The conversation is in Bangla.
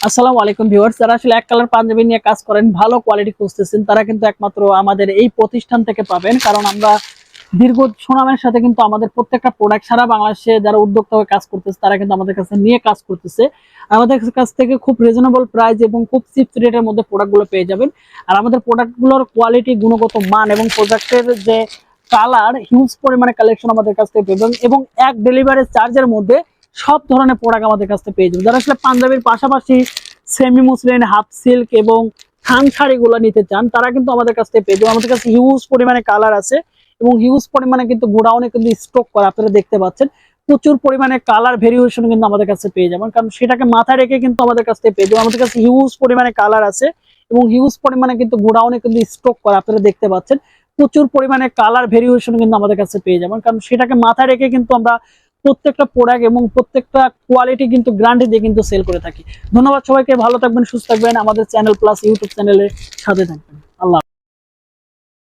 আসসালামু আলাইকুম ভিউয়ার্স, যারা আসলে এক কালার পাঞ্জাবি নিয়ে কাজ করেন, ভালো কোয়ালিটি খুঁজতেছেন, তারা কিন্তু একমাত্র আমাদের এই প্রতিষ্ঠান থেকে পাবেন। কারণ আমরা দীর্ঘ সুনামের সাথে কিন্তু আমাদের প্রত্যেকটা প্রোডাক্ট সারা বাংলাদেশে যারা উদ্যোক্তা হয়ে কাজ করতেছে, তারা কিন্তু আমাদের কাছে নিয়ে কাজ করতেছে। আমাদের কাছ থেকে খুব রিজনেবল প্রাইস এবং খুব চিপ রেটের মধ্যে প্রোডাক্টগুলো পেয়ে যাবেন। আর আমাদের প্রোডাক্টগুলোর কোয়ালিটি গুণগত মান এবং প্রোডাক্টের যে কালার হিউজ পরিমাণে কালেকশন আমাদের কাছ থেকে পেবেন এবং এক ডেলিভারি চার্জের মধ্যে সব ধরনের প্রোডাক্ট আমাদের কাছ থেকে পেয়ে যাবেন যারা আসলে পাঞ্জাবির পাশাপাশি সেমি মুসলিন হাফ সিল্ক এবং থান শাড়িগুলো নিতে চান, তারা কিন্তু আমাদের কাছ থেকে পেয়ে যাবেন আমাদের কাছে হিউজ পরিমাণে কালার আছে এবং হিউজ পরিমাণে কিন্তু গোডাউনে কিন্তু স্টক করা, আপনারা দেখতে পাচ্ছেন। প্রচুর পরিমাণে কালার ভেরিয়েশন কিন্তু আমাদের কাছে পেয়ে যাবেন কারণ সেটাকে মাথায় রেখে কিন্তু আমাদের কাছ থেকে পেয়ে যাবেন আমাদের কাছে হিউজ পরিমাণে কালার আছে এবং হিউজ পরিমাণে কিন্তু গোডাউনে কিন্তু স্টক করা, আপনারা দেখতে পাচ্ছেন। প্রচুর পরিমাণে কালার ভেরিয়েশন কিন্তু আমাদের কাছে পেয়ে যাবেন কারণ সেটাকে মাথায় রেখে কিন্তু আমরা প্রত্যেকটা প্রোডাক্ট এবং প্রত্যেকটা কোয়ালিটি কিন্তু গ্রান্টি দিয়ে কিন্তু সেল করে থাকি। ধন্যবাদ সবাইকে, ভালো থাকবেন, সুস্থ থাকবেন। আমাদের চ্যানেল প্লাস ইউটিউব চ্যানেলের সাথে থাকবেন।